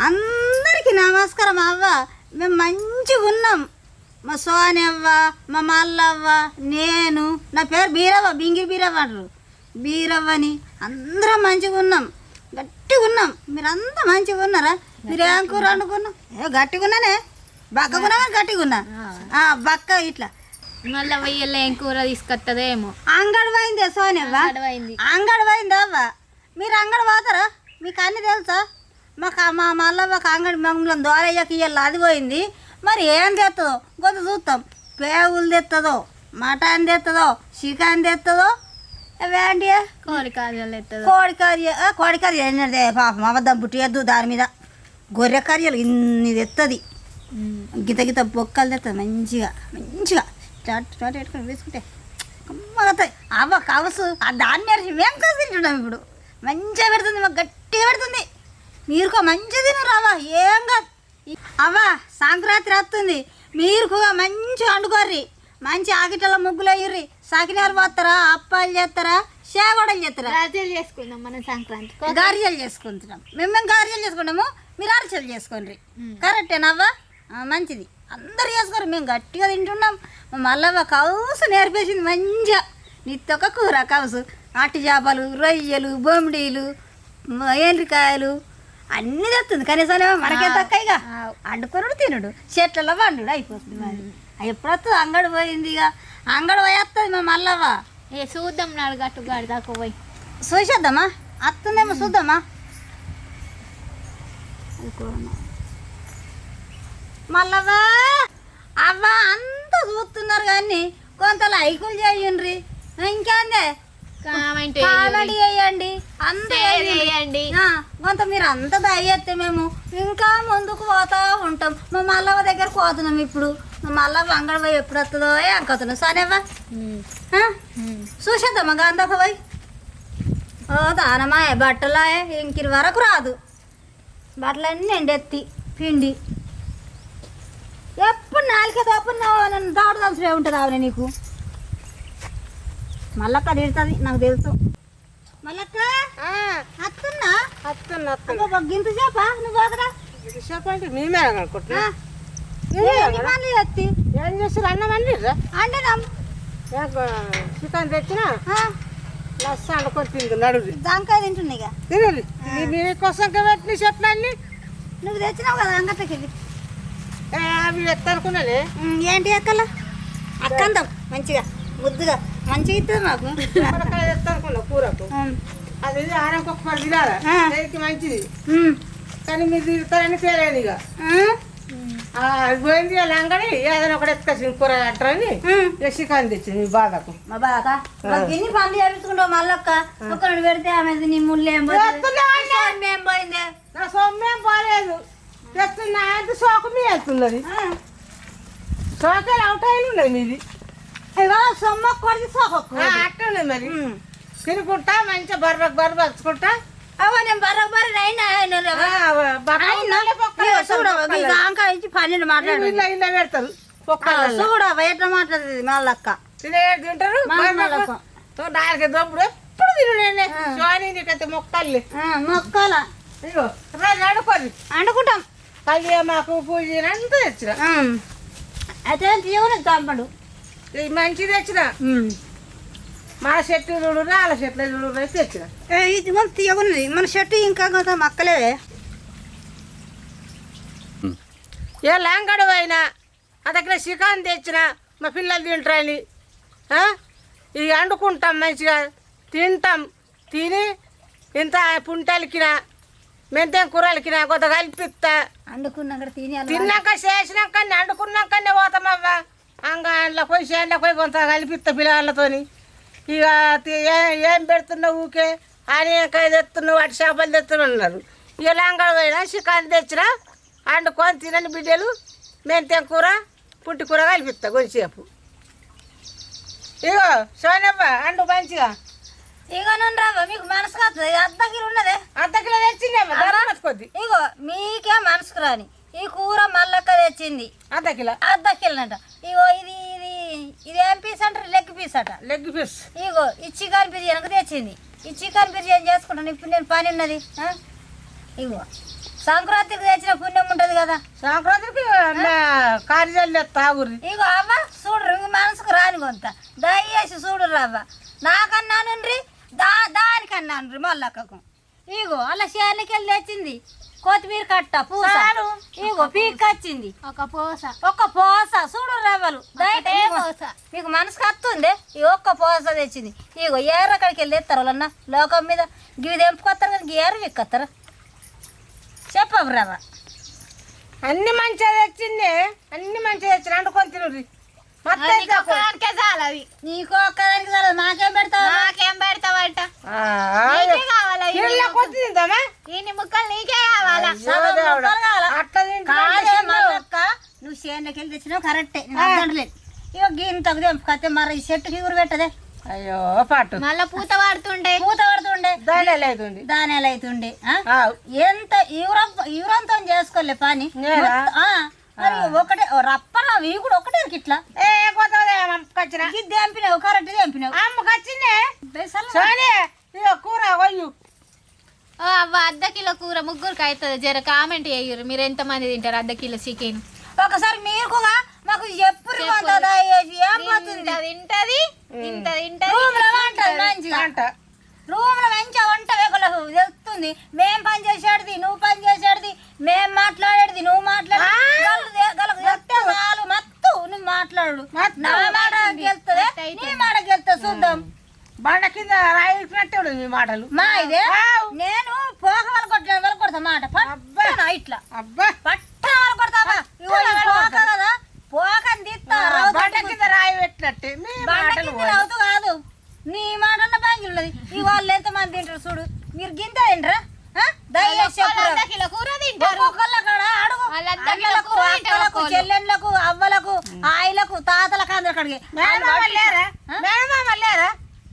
అందరికీ నమస్కారం అవ్వ. మేము మంచిగా ఉన్నాం. మా సోని అవ్వ మా మల్లవ్వ నేను నా పేరు బీరవ్వ బింగి బీరవ్వ అంటారు. బీరవ్వని అందరం మంచిగా ఉన్నాం. గట్టిగా ఉన్నాం. మీరంతా మంచిగా ఉన్నారా? మీరు ఏం కూర వండుకున్నాం? ఏ గట్టిగా ఉన్నానే? బక్కగా ఉన్నా గట్టిగా ఉన్నా? ఆ, బక్క ఇట్లా. మళ్ళీ వెయ్యిల్లో ఏం కూర తీసుకొస్తుందేమో అంగడి పోయిందే సోనివ్వ అడవైంది అంగడి పోయింది అవ్వ? మీరు అంగడి పోతారా? మీకు అన్ని తెలుసా? మాకు మా మళ్ళీ మాకు అంగడి మమ్మల్ని దోరయ్యకి ఇయ్యాలి అది పోయింది. మరి ఏం తెస్తుందో కొంత చూస్తాం పేగులు తెస్తుందో మటన్ తెస్తుందో చికెన్ తెస్తుందో వేంటి కోడి కార్యాలు కోడి కర్రీ ఆ, కోడి కర్రీ ఏంటంటే పాపం అబద్ధం పుట్టియద్దు దాని మీద. గొర్రె కర్రీలు ఇన్ని తెస్తుంది గిత గిత బొక్కలు తెస్తుంది మంచిగా మంచిగా. చాట్ చాట్ పెట్టుకొని వేసుకుంటే కమ్మగా వస్తాయి. అవ్వ కవసు ఆ దాని మీద మేము కాసు తింటున్నాం ఇప్పుడు. మంచిగా పెడుతుంది మాకు గట్టిగా పెడుతుంది. మీరుకో మంచిగా తినరావా ఏం కాదు. అవ్వ సంక్రాంతి వస్తుంది. మీరు మంచిగా వండుకోర్రి. మంచి ఆకిటల ముగ్గులు అయ్యిర్రి సకినాలు పోతారా అప్పాలు చేస్తారా చేగొడలు చేస్తారా రాజులు చేసుకుందాం మనం సంక్రాంతి గార్జలు చేసుకుంటున్నాం. మేము గార్జలు చేసుకుంటాము మీరు అరచలు చేసుకోండి. కరెక్టేనవ్వా మంచిది. అందరు చేసుకోరు మేము గట్టిగా తింటున్నాం. మా మల్లవ్వ కౌసు నేర్పేసింది మంచిగా. నిత్తొక కూర కౌసు. అట్టి చేపలు రొయ్యలు బొమ్మిడీలు ఏండ్రికాయలు అన్నీ తెస్తుంది. కనీసం మనకే తక్కయిగా అండుకొనుడు తినుడు. చెట్లలో వండుడు అయిపోతుంది మరి. ఎప్పుడు వస్తుంది అంగడి పోయింది ఇక. అంగడి పోయేస్తుంది మా మల్లవ్వ. ఏ చూద్దాం నాడు గట్టు గాడి దాకా పోయి. చూసేద్దామా? అత్తుందేమో చూద్దామా? మళ్ళవా అవ్వ అంతా చూస్తున్నారు కానీ కొంత లైకులు చేయండి ఇంకేందే? కామెంట్ కామెడీ చేయండి. అంత చేయండి. కొంత మీరు అంత దయ్యేస్తే మేము ఇంకా ముందుకు పోతా ఉంటాం. మా మల్లవ్వ దగ్గరకు పోతున్నాం ఇప్పుడు. మా మల్లవ్వ అంగడి పోయి ఎప్పుడు వస్తుందో అంకొతున్నాం సరేవా చూసేద్దామా గాంధక పోయి? ఓ దానమా బట్టలా ఇంకిరి వరకు రాదు. బట్టలన్నీ ఎండెత్తి పిండి. ఎప్పుడు నాలుగే తప్పు నన్ను దాడు తలసే ఉంటుంది ఆవిడ నీకు? మల్లక్క తిడుతుంది నాకు తెలుసు. మల్లక్క? అత్తున్నా? వస్తున్నా అబ్బబ్బా, గింత చేప నువ్వు పోకరా. చెప్పండి మేమే అనుకుంటున్నా? ఏం చేస్తారు? అన్నం అండిర్రా అండినాం చికెన్ తెచ్చినా? లస్స అనుకొని తింది నడుది జాంకాయ తింటున్నా ఇక. తినది. మీకోసం పెట్టిన చెప్పండి నువ్వు తెచ్చినావు కదా అంగట్లకి వెళ్ళి. అవి ఎత్తనుకున్నది ఉమ్, ఏంటి అక్కల అక్కందాం మంచిగా ముద్దుగా. మంచిగా మాకు. సొరకాయ ఎత్తనుకున్నా కూరకు. అది ఆరంకి ఒక పది తినాలి? మంచిది? కానీ మీరు తిరుగుతారని తేలేను ఇక. అది పోయింది అంగడి ఏదైనా ఒకటి ఎత్తుకొచ్చింది కూర అంటారని చికెన్ తెచ్చింది బాధకు. మా బాగా మాకు ఎన్ని పనులు చేపించుకుంటావు మళ్ళొక్క ఒకరిని పెడితే ఆమె నీ ముళ్ళు ఏం పోయింది? నా సొమ్మేం పోలేదు. తెస్తున్నా అంటే సోకు మీ వెళ్తున్నది సోకాలు అవుట్ అయి ఉన్నది మీది. సొమ్మ కొడిది సోకొక్కు ఆ, అట్లనే మరి. తినుకుంటా మంచిగా బర్ర బర్ర పరుచుకుంటా. అవ్వ నేను బర్ర బర్ర అయినా ఇచ్చి పన్నెండు మాట్లాడు ఇలా ఇలా పెడతారు పొక్కల చూడవా ఎట్లా మాట్లాడుతుంది మళ్ళక్క తినే తింటారు మా అమ్మలకు. నాలుగు దొప్పుడు ఎప్పుడు తినుడే సోని నీకైతే మొక్కల్ని. మొక్కల. ఇగో రోజు అడుకోరు అండుకుంటాం కళ్యామాకు పూజ అంతా తెచ్చిన. అయితే చంపడు ఇది మంచిది తెచ్చిన? మన చెట్టు చూడు వాళ్ళ చెట్ల చూడు తెచ్చిన. ఇది మన తీయగున్నది. మన చెట్టు ఇంకా కొంత మక్కలే ఏ లాంగడు అయినా ఆ దగ్గర చికెన్ తెచ్చిన మా పిల్లలు తింటారని. ఆ? ఇక వండుకుంటాం మంచిగా తింటాం. తిని ఇంత పుంటలికిన మెంతెం కూరలకిన కొత్త కలిపిస్తా తిన్నాక చేసినాక వండుకున్నాకనే పోతామవ్వ అంగా పోయి చేనులో పోయి కొంత కలిపిస్తా పిల్లగాళ్ళతోని ఇక తి- ఏ- ఏం పెడుతున్నావు ఊకే ఆనియకాయ తెస్తున్నావు వాటి చేపలు తెస్తున్నావు అన్నారు. ఇక లాంగడ పోయినా చికెన్ తెచ్చినా వండుకొని తినని బిడ్డలు మెంతెం కూర? పుట్టి కూర కలిపిస్తా కొంచెంసేపు ఇగో సోనవ్వ అండు మంచిగా. ఇక నన్ను రావా మీకు మనసు కాదు అర్ధ కిలో ఉన్నదే. అర్ధ కిలో తెచ్చిందేమో ధర కొద్ది. ఇగో మీకే మనసుకు రాని. ఈ కూర మల్లక్క తెచ్చింది. అర్ధ కిలో? అర్ధ కిలోనంట. ఇగో ఇది ఇది ఇది ఏం పీస్ అంటారు? లెగ్ పీస్ అట. లెగ్ పీస్ ఇగో ఈ చికెన్ బిర్యానీకి తెచ్చింది. ఈ చికెన్ బిర్యానీ చేసుకుంటాను. ఇప్పుడు నేను పని ఉన్నది? ఇగో సంక్రాంతికి తెచ్చిన పుణ్యం ఉంటది కదా. సంక్రాంతికి కార్యాలు తాగురి ఇగో అవ్వ చూడరు ఇంక మనసుకు రాని కొంత. దయచేసి చూడరు అవ్వ నాకన్నానుండ్రి దా దానికన్నాను మల్లక్కకు. ఇగో అలా వెళ్ళి తెచ్చింది. కొత్తిమీర కట్ట పూస. ఇగో పీక్ వచ్చింది. ఒక పోస. ఒక్క పోస చూడు రవ్వలు. మీకు మనసుకు వస్తుంది ఈ ఒక్క పోస తెచ్చింది. ఇగో ఏర అక్కడికి వెళ్ళి తెస్తారు వాళ్ళన్న. లోకం మీద గివి తెంపుకొస్తారు కానీ ఏర విక్కత్తారు. చెప్పవు రవ్వ. అన్ని మంచిగా తెచ్చింది? అన్ని మంచిగా తెచ్చిన? తినురి మొత్తం నీకు ఒక్కదానికే చాలు అవి నీకు ఒక్కదానికి చాలు మాకేం పెడతావు? నాకేం పెడతావంట? నీకే కావాలా ఇన్ని ముక్కలు? నీకే కావాలా. అట్లా నువ్వు చేనుకి వెళ్ళి తెచ్చినావు కరెక్టే. అర్థంటలేదు ఇగో గింతకు తెంపుకొస్తే మరి ఈ చెట్టుకి ఊరు పెట్టదే. అయ్యో పాటు మళ్ళా పూత పడుతుండే పూత పడుతుండే దాని అవుతుంది? దానేలు అవుతుండే? ఎంత ఈవరం ఈవరంతో చేసుకోలే పని. మరి ఒకటే ఓ ఇవి కూడా ఒకటే ఇట్లా. ఏ కొత్త అమ్మకొచ్చిన ఇది తెంపినావు కరెక్ట్ తెంపినావు అమ్మకొచ్చిందే సోని ఇక కూర కొయ్యు అవ్వ అర్ధ కిలో కూర ముగ్గురికి అవుతుంది జర కామెంట్ చేయరు మీరు ఎంత మంది తింటారు అర్ధ కిలో చికెన్? ఒకసారి మీరు కూడా మాకు ఎప్పుడు తింటది ఇంత తింటది రూమ్లో మంచిగా. వంట. వేగలకు తెలుస్తుంది. మేం పని చేసేది నువ్వు పని చేసేది మేం మాట్లాడేది నువ్వు మాట్లాడు చాలు మత్తు. నువ్వు మాట్లాడు. నా నీ మాట గెలుతుంది చూద్దాం. బండ కింద రాయినట్టే మీ మాటలు. మా ఇదే. నేను పోక వాళ్ళ కొట్ట వాళ్ళ కొడతా మాట. పట్టనా ఇట్లా. అబ్బా. కొడతావా ఇగో ఈ పోక కదా. పోకని తీస్తా బండ కింద రాయి పెట్టినట్టే. మీ మాటలు రవ్వుతూ కాదు. నీ మాట బాగి ఉన్నది ఈ వాళ్ళు ఎంత మంది తింటారు చూడు. మీరు గింత తింటరా? అడుగు. చెల్లెళ్ళకు అవ్వలకు ఆయిలకు తాతలకు అందరు అక్కడికి మేనమామ లేరా? మేనమామ లేరా?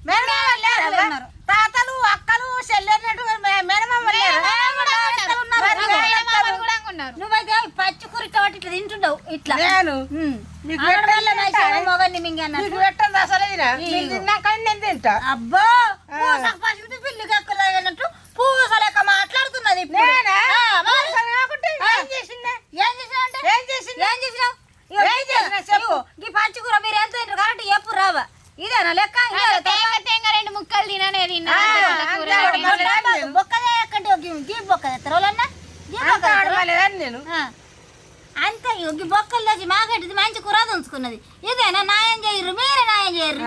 మేనమామ లేరా? ఉన్నారు. తాతలు అక్కలు చెల్లెన్నట్టు నువ్వైతే పచ్చి కూర కాబట్టి ఇట్లా తింటుండవు ఇట్లా. నేను? ఉమ్. మీకు ఆడవాళ్ళ పెట్టాలి నైషేమో మొగన్ని మింగన్నట్టు. నీకు పెట్టండి అసలు ఇరా. మీరు తిన్నాక నేను తింటా అబ్బో పూసకు పసిమిటి పిల్లికి ఎక్కలేనట్టు పూస లెక్క మాట్లాడుతున్నది ఇప్పుడు. నేనా? ఆ, మరి. పూస కాకుంటే ఏం చేసిందే? ఏం చేసినావు అంటే? ఏం చేసింది? ఏం చేసినావు? ఇగో ఏం ఇది- చేసినా చెప్పు. ఇగో, ఈ పచ్చి కూర మీరు ఎంత తింటారు కరెక్ట్ ఎప్పుడు రావా ఇదేనా లెక్క ఇదేనా తేంగ తేంగ రెండు ముక్కలు తిననే తిన్నా ఆ, అర్ధ కిలో కూర అంతే తిని. మరి. బొక్క- బొక్కదే ఎక్కంటే ఒక గీ బొక్క తెస్తారు వాళ్ళన్నా గీ బొక్క అంత తెస్తారా? ఆడవాలేదని నేను ఆ. అంతే ఇగో ఈ బొక్కలు తెచ్చి మాకెట్టిది మంచి కూర ఉంచుకున్నది ఇదేనా? నాయం చేయరు. మీరే నాయం చేయరు.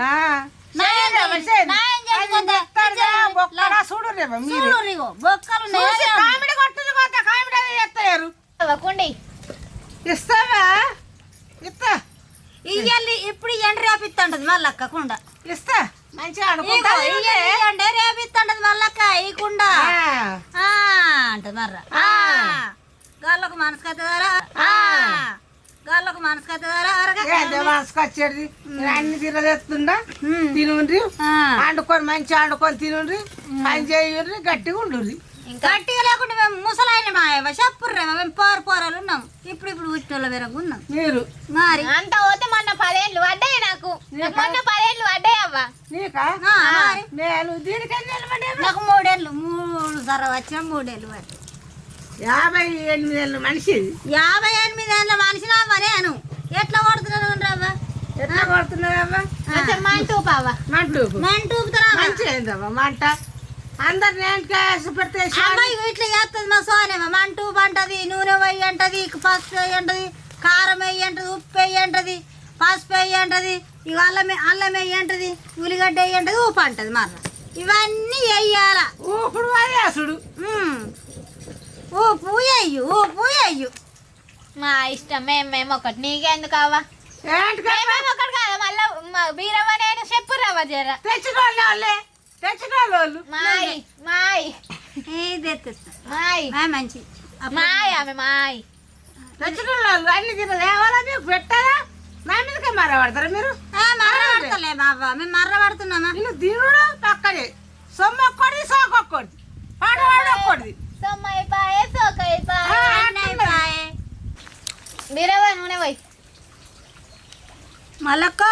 ఇస్తావా ఇస్తా. ఇయ్యాలి ఇప్పుడు ఎండ రేపిస్తుంటది మళ్ళక్క కుండ. ఇస్తా. మంచిగా ఇగో అనుకుంటా ఇయ్యాలి ఎండ రేపిస్తుంటది మళ్ళక్క ఈ కుండ. ఆ, ఆ అంటది మర్ర. ఆ. గాళ్ళకు మనసు కత్తదారా గాళ్ళకు మనసు కత్తదారా ఏంది మనసుకు వచ్చేది అన్ని తినలేస్తుండా. తినుండ్రి. ఆ. వండుకొని మంచిగా వండుకొని తినుండ్రి. పని చేయుండ్రి గట్టిగా ఉండుర్రి గట్టిగా లేకుండా మేము ముసలాయన మాయవ చెప్పుర్రేమో మేము పోరు పోరాలు ఉన్నాం. ఇప్పుడు ఇప్పుడు ఉట్టిలో వెరగు ఉన్నాం. మీరు? మరి? అంత పోతే మొన్న పదేళ్ళు పడ్డాయి నాకు. నాకు? మొన్న పదేళ్ళు పడ్డాయి అవ్వ. నీకా? ఆ, మరి. నేను దీనికి నిలబడి నాకు మూడేళ్ళు మూడు ధర వచ్చిన మూడేళ్ళు పట్టి యాభై ఎనిమిది ఏళ్ళ మనిషి యాభై ఎనిమిది ఏళ్ళ మనిషిని అవ్వ నేను ఎట్లా కొడుతున్నాను రవ్వ? ఎట్లా కొడుతున్నావమ్మా కొంచెం మంటూ పావ మంటూ. మంట అందరు నేను పెడితే అమ్మాయి ఇట్లా చేస్తుంది మా సోనేమ. మంటూ అంటది నూనె వెయ్యి అంటది పసుపు వెయ్యి అంటది కారం వెయ్యి అంటది ఉప్పు వెయ్యి అంటది పసుపు వెయ్యి అంటది ఇక అల్లం అల్లం వెయ్యి అంటది ఉల్లిగడ్డ వెయ్యి అంటది ఉప్పు అంటది మర్ర ఇవన్నీ వెయ్యాల ఊపుడు వాయాసుడు ఉప్పు వెయ్యు ఉప్పు వెయ్యు మా ఇష్టం మేము మేము ఒకటి. నీకెందుకు అవ్వ? మేము ఒకటి కాదు మళ్ళా బీరవ్వ నేను చెప్పు రవ్వ జర. తెచ్చిన వాళ్ళే తెచ్చిన వాళ్ళు మాయ్. మాయ్ ఇది మాయ్. మంచి. మాయ్ ఆమె మాయ్. తెచ్చిన వాళ్ళు అన్ని తిన తేవాలా మీకు పెట్టారా నా మీదకే మరపడతారా మీరు? మర్ర పడతలే బాబా మేము మర్ర పడుతున్నామా? ఇల్లు తినుడు పక్కనే. సొమ్ము ఒక్కడిది సోకు ఒక్కడిది. పాడవాడు ఒక్కడిది. సొమ్మై పాయే సోకై పాయే అన్నై పాయే బీరవ నూనె పోయి మళ్ళక్కో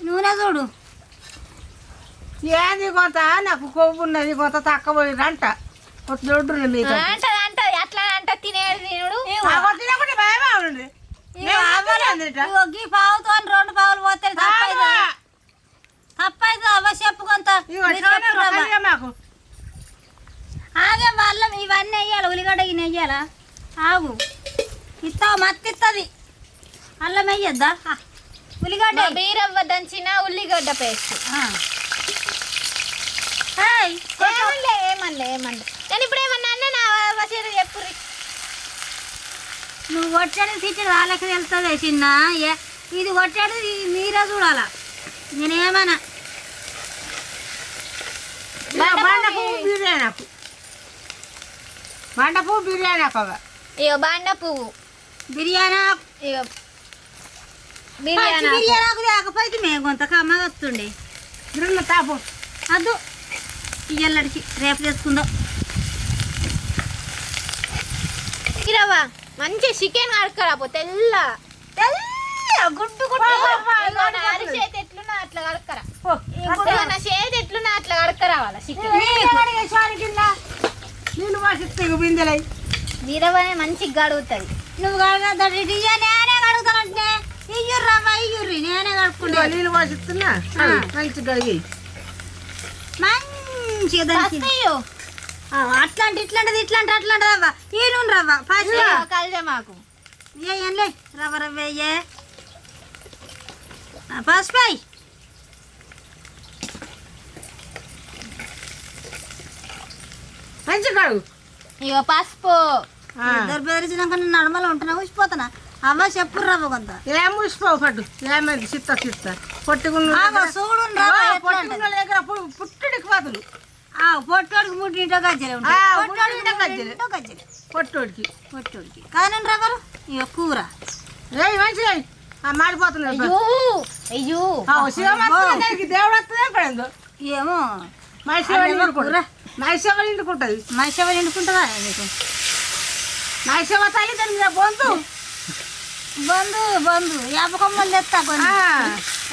నూనె చూడు ఏంది కొంత నాకు కొవ్వు ఉన్నది కొంత తక్కువ పోయిందంట ఒక దొడ్డు మీకు అంటది అంటది అట్లా అంట తినేది తినడు తినకుంటే భయమే ఉండండి ఈ పావుతో రెండు పావులు పోతే తప్పైదు తప్పైదు అవ్వ చెప్పు కొంత మాకు వాళ్ళ ఇవన్నీ వేయాలి ఉల్లిగడ్డ గిన్నె వేయాలా? ఆగు. ఇస్తావు? మత్తి ఇస్తుంది అల్లం వేయద్దా? ఉల్లిగడ్డ. బీరవ్వ దంచిన ఉల్లిగడ్డ పేస్ట్. ఏమనలే ఏమనలే ఏమనలే. నేను ఇప్పుడు ఏమన్నా అన్నా నా వసేది చెప్పుర్రి. నువ్వు కొట్టాడు తిట్టడు వాళ్ళకి తెలుస్తుంది చిన్న. ఇది కొట్టాడు ఇది మీరే చూడాలా? నేనేమన్నా? నాకు. బండ పువ్వు బిర్యానీ అవ్వ. ఇక బాండ పువ్వు బిర్యానీ పచ్చి బిర్యానీ బిర్యానీ ఆకు లేకపోతే మేము కొంత కమ్మగా వస్తుండే. బిర్యానీ తాపు. అద్దు. ఇయ్యల్లడికి రేపు తెచ్చుకుందాం ఇరవ్వ మంచి చికెన్ కడకరాపో తెల్ల. తెల్ల గుడ్డు ఇగో చేతి ఎట్లున్నా అట్లా కడకరా. ఇగో చేతి ఎట్లున్నా అట్లా కడకరావాల చికెన్. నీళ్ళు పోసిస్తే ఇగో బిందెలై. బీరవ్వనే మంచిగా గడుగుతుంది నువ్వు కడగద్దు ఇయ్య నేనే కడుగుతానంటే ఇయ్యుర్రు అవ్వ ఇయ్యుర్రి నేనే కడుక్కుంటా నీళ్ళు పోసిస్తున్నా. మంచి కడిగి. మంచిగా అట్లాంటి ఇట్లాంటిది ఇట్లాంటి అట్లాంటిది అవ్వ. ఈ నూనె రవ్వ ఫస్ట్ కలిసే మాకు. ఏ ఏంలే రవ్వ రవ్వ ఏ పసుపు కడుగు ఇక పసుపు. ఇద్దరు బెదిరించినాక నడమలో ఉంటున్నా ఊసిపోతున్నా. అవ్వ చెప్పు రవ్వ కొంత. ఏం మూసిపోవు పట్టు? ఏమైంది చిత్త చిత్త. పొట్టుకున్న చూడు పొట్టుకున్న. దగ్గర పుట్టుడికి పోతులు ఆ, పొట్టోడికి ముట్టింటో గజ్జలే గజ్జలే. గజ్జలే. పొట్టుడికి. పొట్టోడికి. కానీ రవ్వలు ఇక కూర. ఏయ్ మంచిగా ఆ మాడిపోతున్నాయి అయ్యో దేవుడు వస్తుందే పడిందో. ఏమో. అదేమో కూర. మైసేవ నిండుకుంటుంది. మనిషి నిండుకుంటుందా? నీకు. మైసేవ తల్లి దాని మీద బొందు బంధు బంధు యాపకమ్మలు తెస్తా ఆ, కొన్ని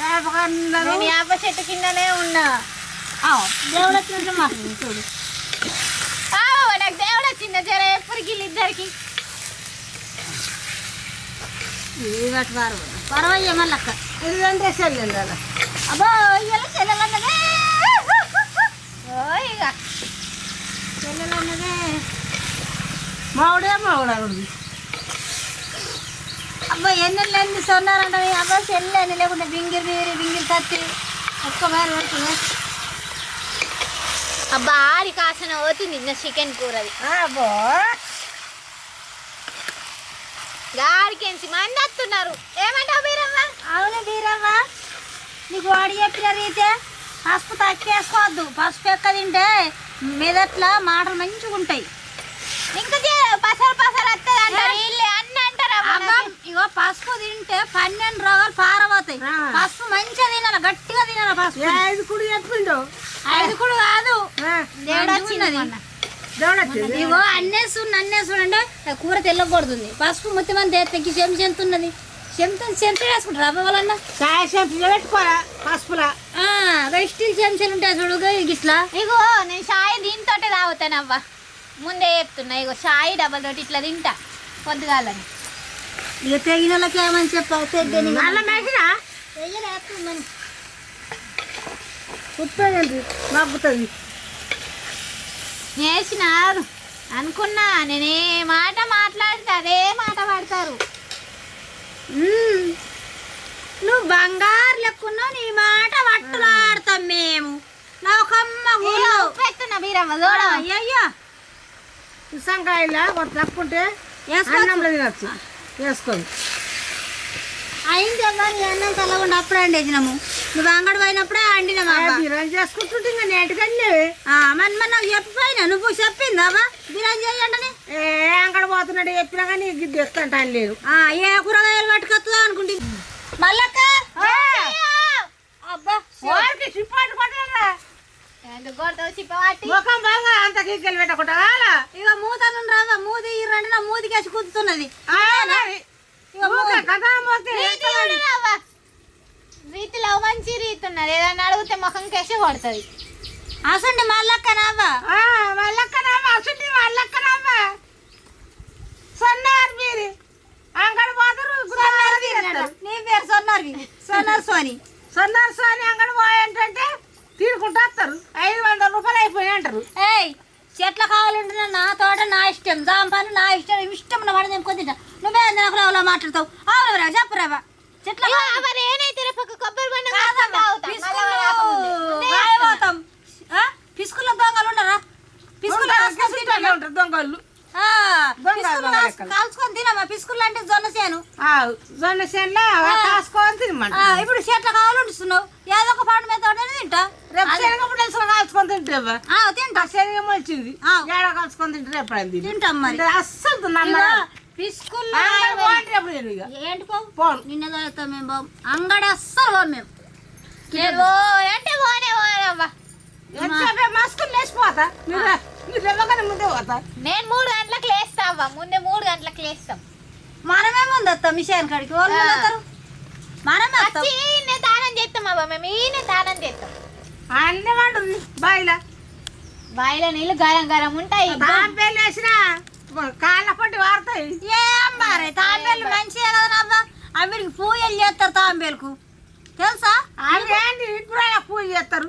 వేపకన్నలు. నేను యాప చెట్టు కిందనే ఉన్నా. దేవుడు వచ్చినట్లు మాకు చూడు. నాకు దేవుడు వచ్చింది జర ఎప్పటికి వీళ్ళిద్దరికి ఇది గట్టు వారు. పర్వాయ్య మళ్ళక్క ఇదంటే చెల్లెలు అలా. అబ్బో ఇయ్యాల చెల్లెలన్నదే ఓ ఇక చెల్లెలన్నదే మావుడే మావుడు అబ్బా ఎన్నెళ్ళు ఎన్ని సొన్నారంట అబ్బా చెల్లె అని లేకుంటే బింగిరి బీరి బింగిరి కత్తి. ఒక్క మారు పడుతుంది. అబ్బా ఆరి కాసిన పోతుంది నిన్న చికెన్ కూరది అబ్బో. గాడికెంచి మంది వస్తున్నారు ఏమంటావు బీరమ్మ అవును బీరవ్వ నీకు వాడు చెప్పిన రీతే పసుపు తక్కేసుకోవద్దు. పసుపు ఎక్క తింటే మెదట్ల మాటలు మంచిగా ఉంటాయి. ఇంకా పసరు. ఇగో పసుపు తింటే పన్నెండు రోగాలు పారబోతాయి. పసుపు మంచిగా తినాలి? గట్టిగా తినాలి పసుపు? ఐదు కుడి చెప్పిండు. ఐదు కూడా కాదు. ఇగో అన్నేసు అన్నేసు అంటే కూర తెల్లకూడదు పసుపు మొత్తం అంతే ఎంత ఉన్నది చెంచు చెంచు వేసుకుంటారు చెంచా పెట్టుకోరా పసుపులా? స్టీల్ చెంచాలు ఉంటాయి చూడు ఇట్లా ఇగో నేను షాయి దీంతోటే తాగుతాను అవ్వ. ముందే చెప్తున్నా ఇగో షాయి డబల్ తోటి ఇట్లా తింటా పొద్దుగాలని. ఇక తెగిన వాళ్ళకి ఏమని చెప్పావు? నల్ల మేసినా ఉప్పేదండి మగ్గుతుంది నేసినారు అనుకున్నా నేనే మాట మాట్లాడితే అదే మాట పడతారు. నువ్వు బంగారు లెక్కున్నావు నీ మాట పట్టులాడతాం మేము. కొంత అన్నంలో తినచ్చు. వేసుకోండి అయింది అన్నం అప్పుడే అండేసినాము నువ్వు అంగడి పోయినప్పుడే అండినాము అవ్వ. బిర్యానీ చేసుకుంటుంటే ఇంకా నేటికన్నీ ఆ, మరి మరి నాకు చెప్పిపోయినా. నువ్వు చెప్పిందావా బిర్యానీ చేయండి ఏ అంగడ పోతున్నాడు చెప్పినా కానీ గిద్ది ఎత్తంటాను లేదు. ఏ కూరగాయలు పట్టుకొస్తుందా అనుకుంటే మల్లక్క? అబ్బా వారికి కొట్టరా ముఖం బాగా అంత పెట్టకుండా ఇక మూతను మూది నా కుదుతున్నది రావా. రీతిలో మంచి రీతి ఉన్నది ఏదన్నా అడిగితే ముఖం కేసి కొడుతుంది. అసండి మల్లక్క నావా వాళ్ళక్కనమ్మా అసలు వాళ్ళక్కనమ్మా సన్నారు మీరు అంగడి పోతారు గుర్రాలు తినేస్తారు. నీ సోని సన్నారు సోని అంగడి పోయి ఏంటంటే తీసుకుంటూ వస్తారు. ఐదు వందల రూపాయలు అయిపోయి అంటారు. ఏయ్ చెట్ల కావాలంటున్నా నా తోట నా ఇష్టం. జాంపాను నా ఇష్టం. ఇష్టం ఉన్న వాడు నేను కొద్దిగా నువ్వే నాకు రావులా మాట్లాడతావు? అవునరా చెప్పరావా చెట్ల పిసుకుల దొంగలు ఉండరా? పిసుకులు దొంగలు. కాల్చుకొని తినమా పిసుకులు అంటే జొన్న చేను ఆ, జొన్న చేనులో తినమంట ఇప్పుడు చెట్ల కావాలంటున్నావు ఏదో ఒక పండు మీద తింటా. రేపు శనగప్పుడు తెలుసు కాల్చుకొని తింటావా? తింటా. శనగ ఆ. ఏడ కాల్చుకొని తింటే తిని తింటాం మరి. అస్సలు ఏంటి పోను. నిన్న మేము బాబు. అంగడి అస్సలు మేము. పోనే మస్కులు లేచిపోతా? మీరు ముందే పోతా? నేను మూడు గంటలకు లేస్తా అవ్వ ముందే మూడు గంటలకు లేస్తాం. మనమే ముందు వస్తాం మిషన్ కాడికి? వాళ్ళు వస్తాం. వచ్చి ఈయనే దానం చేస్తాం అవ్వ మేము ఈయనే దానం చేస్తాం. అన్నీ వండుంది. బాయిలా. బావిలో నీళ్ళు గరం గరం ఉంటాయి. తాంపేలు వేసినా కాళ్ళ పట్టి వారుతాయి ఏం బారే తాంబేలు మంచిగా కదా అబ్బా అవిడికి పూజలు చేస్తారు తాంబేలకు తెలుసా? అవి ఏంటి? ఇప్పుడు పూజ చేస్తారు.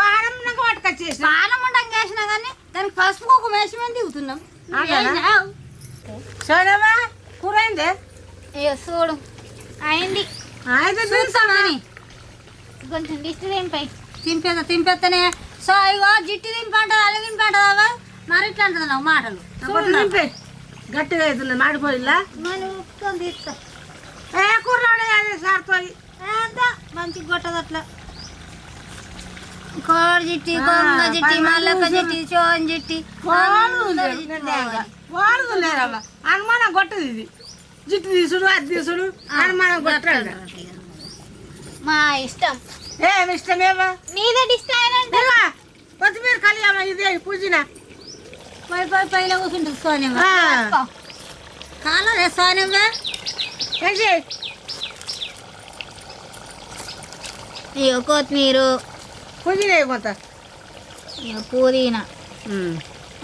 పానం పట్టుకొచ్చేసి పానం ఉండం వేసినా కానీ దానికి పసుపు కుంకుమ వేసి మేము దిగుతున్నాం? సరేవా కూర అయిందే? చూడు అయింది. కొంచెం దిష్టి తెంపై తింపేదా తింపేస్తేనే సో ఇగో జిట్టి దింపంటారు అది దింపంటారా మరి ఇట్లా అంటుంది నాకు మాటలు. నింపే గట్టిగా అవుతుంది మాడిపోయిలా మనం ఉప్పుకొని తీస్తా. ఏ కూర అదే సార్తో ఏద్దా, మంచి కొట్టదు అట్లా కోడి జిట్టి కొంగ జిట్టి మల్లక జిట్టి చోన్ జిట్టి. లేదమ్మా అనుమానం కొట్టదు ఇది. జిట్టు తీసుడు అది తీసుడు అనుమానం కొట్టాడు మా ఇష్టం. ఏమి? ఇష్టమేమో నీదే ఇదిగో, కొత్తిమీర కలియామా? ఇదే పూజిన. పోయి పోయి పైన కూర్చుంటుంది సోనియమ్మ. కాలరే సోనియమ్మ. ఇగో కొత్తిమీర. పూజిన కొంత? పుదీనా.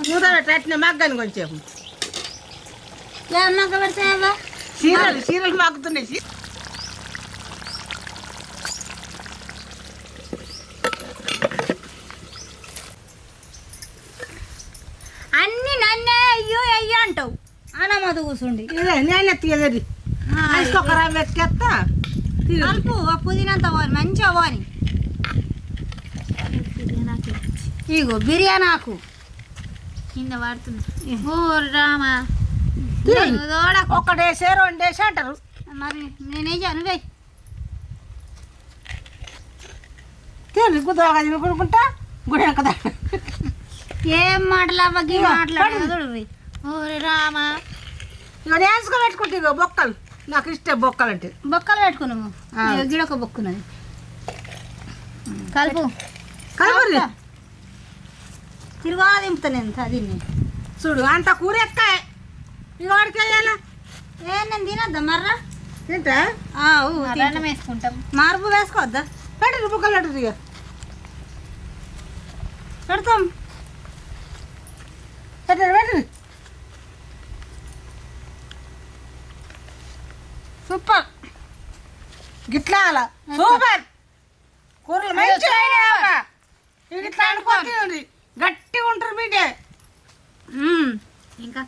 మూత పెట్టిన మగ్గని కొంచెం ఏమక్క పెడతావా? చీరలు చీరలు మగ్గుతున్నాయి అన్ని నన్నే అయ్యో అయ్యో అంటావు. అనమదు కూర్చుండి. ఇదే నేను తీయదరి ఒక రవ్వ ఎత్తుకెత్తా కలుపు పుదీనంత పోని మంచిగా పోని ఇగో బిర్యానీ ఆకు కింద పడుతుంది ఓ రామా. ఒక్కటేసే రెండేసి అంటారు. మరి నేనేం నువ్వే తిని కుదరగా తినుకుంటా గుడి కదా ఏం మాటలు అవ్వకి ఇగో, మాట్లాడదు ఓరి రామా. ఇక నేసుకో పెట్టుకుంటే ఇక బొక్కలు. నాకు ఇష్టం బొక్కలు అంటే బొక్కలు పెట్టుకున్నాము. ఇగో గిడొక బొక్కున్నది కలుపు. కలవరి తిరుగా దింపుతా నేను దీన్ని. చూడు అంత కూర ఎక్క ఏ నేను తినద్దా మర్రా? తింటా. అన్నం వేసుకుంటాం. మార్పు వేసుకోవద్దా? పెట్టరు బొక్కలు పెట్టరు ఇక పెడతాం. పెట్టరు పెట్టరు సూపర్. గిట్లా అలా. సూపర్. కూరలు. ఇక ఇట్లా అనుకోతుంది గట్టిగా ఉంటారు మీటే మ్మ్. ఇంకా?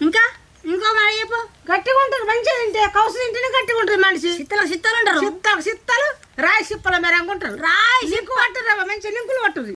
ఇంకా? ఇంకో మాట చెప్పు. గట్టిగా ఉంటారు మంచిగా తింటే కౌసు తింటేనే గట్టిగా ఉంటుంది మనిషి. చిత్తలు చిత్తలు ఉంటారు సిత్తలు సిత్తలు రాయి సిప్పల మేర ఉంటారు రాయి లింకు పట్టురు మంచి లింకులు పట్టురు